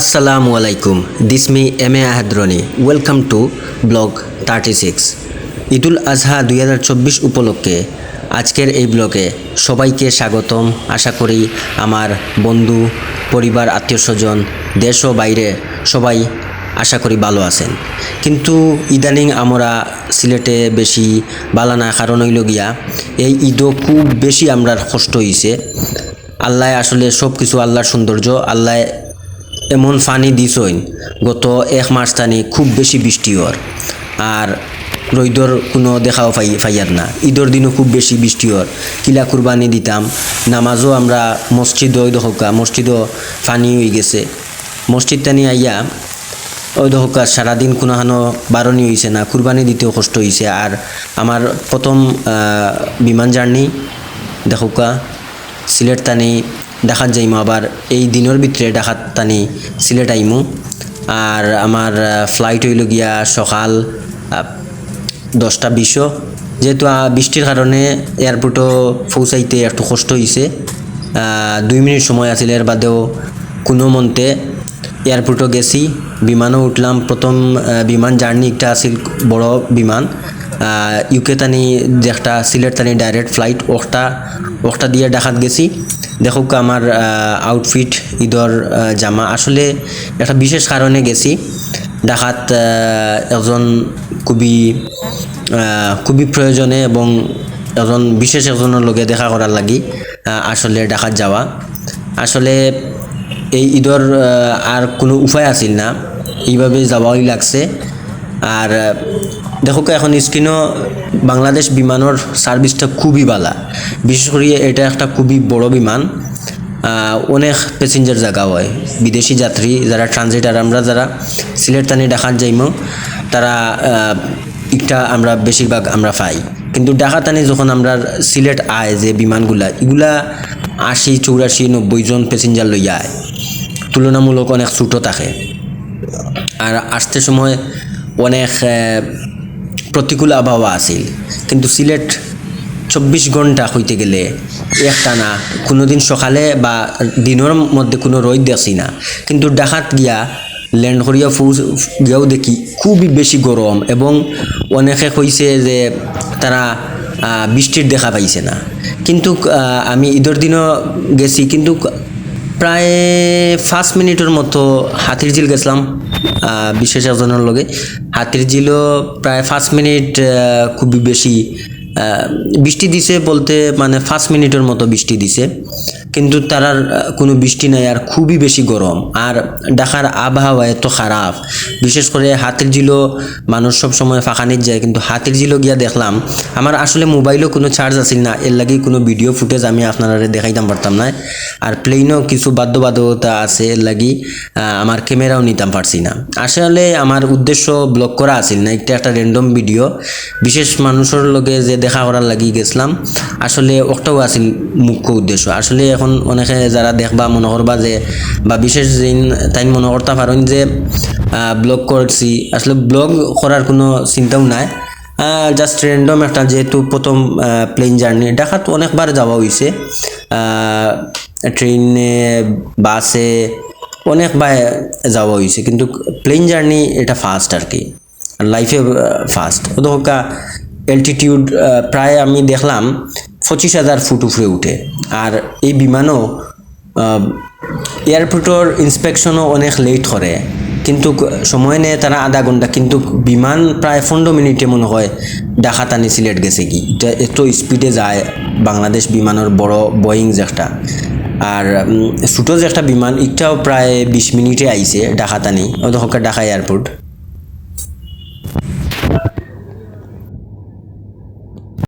আসসালামু আলাইকুম this me M A আহাদ্রনি welcome to blog thirty six Eidul Adha দুই হাজার চব্বিশ উপলক্ষে আজকের এই ব্লগে সবাইকে স্বাগতম। আশা করি আমার বন্ধু, পরিবার, আত্মীয় স্বজন, দেশ ও বাইরে সবাই আশা করি ভালো আছেন। কিন্তু ইদানিং আমরা সিলেটে বেশি বালা না, কারণ হইল গিয়া এই ঈদও খুব বেশি আমরা কষ্ট হইছে। আল্লাহ আসলে সব কিছু আল্লাহর সৌন্দর্য, আল্লাহ এমন ফানি দিছইন, গত এক মাস টানি খুব বেশি বৃষ্টি হর আর রৈদর কোনো দেখাও পাই পাইয়ার না। ঈদর দিনও খুব বেশি বৃষ্টি হর কিলা কুরবানি দিতাম। নামাজও আমরা মসজিদ ওই দহকা, মসজিদও ফানি হয়ে গেছে। মসজিদ টানি আইয়া ওই দহকা সারাদিন কোনো হানো বারণই হয়েছে না, কুরবানি দিতেও কষ্ট হয়েছে আর আমার প্রথম বিমান জার্নি দেখোকা সিলেট টানি ডাকাত যাইমু, আবার এই দিনের ভিতরে ডাকাত টানি সিলেট আইমু। আর আমার ফ্লাইট হইল গিয়া সকাল দশটা বিশও। যেহেতু বৃষ্টির কারণে এয়ারপোর্টও পৌঁছাইতে একটু কষ্ট হয়েছে দুই মিনিট সময় আছিল, এর বাদেও কোনো মন্তে এয়ারপোর্টও গেছি। বিমানও উঠলাম। প্রথম বিমান জার্নি একটা আছিল, বড় বিমান। ইউকে তানি, যেটা সিলেট তানি ডাইরেক্ট ফ্লাইট ওখটা ওখটা দিয়ে ডাকাত গেছি। দেখুক আমার আউটফিট ঈদর জামা। আসলে একটা বিশেষ কারণে গেছি। ডাকাত একজন খুবই খুবই প্রয়োজনে এবং একজন বিশেষ একজনের লগে দেখা করার লাগি আসলে ডাকাত যাওয়া। আসলে এই ঈদর আর কোনো উপায় আছিল না। এইভাবে যাওয়াই লাগছে। আর আহ, দেখো এখন স্ক্রিনও বাংলাদেশ বিমানের সার্ভিসটা খুবই ভালা বিশেষ করে এটা একটা খুবই বড় বিমান। অনেক প্যাসেঞ্জার জায়গা হয়। বিদেশি যাত্রী, যারা ট্রানজিটার আমরা যারা সিলেট টানি ডাকাত যাইমো, তারা একটা আমরা বেশিরভাগ আমরা পাই। কিন্তু ডাকাতানি যখন আমরা সিলেট আয় যে বিমানগুলা, এগুলা আশি, চৌরাশি, নব্বই জন প্যাসেঞ্জার লইয়া আয়। তুলনামূলক অনেক ছোটো থাকে। আর আসতে সময় অনেক প্রতিকূল আবহাওয়া আছিল। কিন্তু সিলেট চব্বিশ ঘণ্টা হইতে গেলে একটানা কোনো দিন সকালে বা দিনের মধ্যে কোনো রোদ দেখছি না। কিন্তু ডাকাত গিয়া ল্যান্ড করিয়া ফৌজ গিয়াও দেখি খুবই বেশি গরম এবং অনেকে কইছে যে তারা বৃষ্টির দেখা পাইছে না। কিন্তু আমি ঈদের দিনও গেছি, কিন্তু প্রায় পাঁচ মিনিটের মতো হাতির ঝিল গেছিলাম বিশেষ একজনের লগে। হাতির ঝিলও প্রায় পাঁচ মিনিট খুবই বেশি বৃষ্টি দিছে বলতে মানে পাঁচ মিনিটের মতো বৃষ্টি দিছে। কিন্তু তার আর, কোনো বৃষ্টি নাই আর খুবই বেশি গরম। আর ঢাকার আবহাওয়া এত খারাপ। বিশেষ করে হাতির ঝিলও মানুষ সব সময় ফাঁকানিত যায় কিন্তু হাতের ঝিলও গিয়া দেখলাম আমার আসলে মোবাইলও কোনো চার্জ আছিল না। এর লাগি কোনো ভিডিও ফুটেজ আমি আপনারা দেখাইতাম পারতাম না। আর প্লেনও কিছু বাধ্যবাধকতা আছে এর লাগি আমার ক্যামেরাও নিতাম পারছি না। আসলে আমার উদ্দেশ্য ব্লগ করা আছিল না একটা একটা র্যান্ডম ভিডিও বিশেষ মানুষের লগে যে দেখা করার লাগি গেছিলাম আসলে ওটাও আছিল মুখ্য উদ্দেশ্য। আসলে এখন অনেকে যারা দেখবা মনে করবা যে, বা বিশেষ দিন তাই মনে করতে পারেন যে ব্লগ করছি। আসলে ব্লগ করার কোনো চিন্তাও নাই। জাস্ট র্যান্ডম একটা যেহেতু প্রথম প্লেন জার্নি ঢাকাত অনেকবার যাওয়া হয়েছে ট্রেনে বাসে অনেকবার যাওয়া হয়েছে কিন্তু প্লেন জার্নি এটা ফার্স্ট আর কি লাইফে ফার্স্ট ওদকা অ্যালটিটিউড প্রায় আমি দেখলাম পঁচিশ হাজার ফুট উপরে উঠে। আর এই বিমানও এয়ারপোর্টর ইন্সপেকশনও অনেক লেট করে কিন্তু সময় নেয় তারা আধা ঘণ্টা কিন্তু বিমান প্রায় পনেরো মিনিটে মনে হয় ঢাকা টানি সিলেট গেছে কি। এটা এত স্পিডে যায় বাংলাদেশ বিমানের বড় বোয়িং যেটা আর ছোটো যে একটা বিমান এটাও প্রায় বিশ মিনিটে আইছে ঢাকা টানি। ওদের ঢাকা এয়ারপোর্ট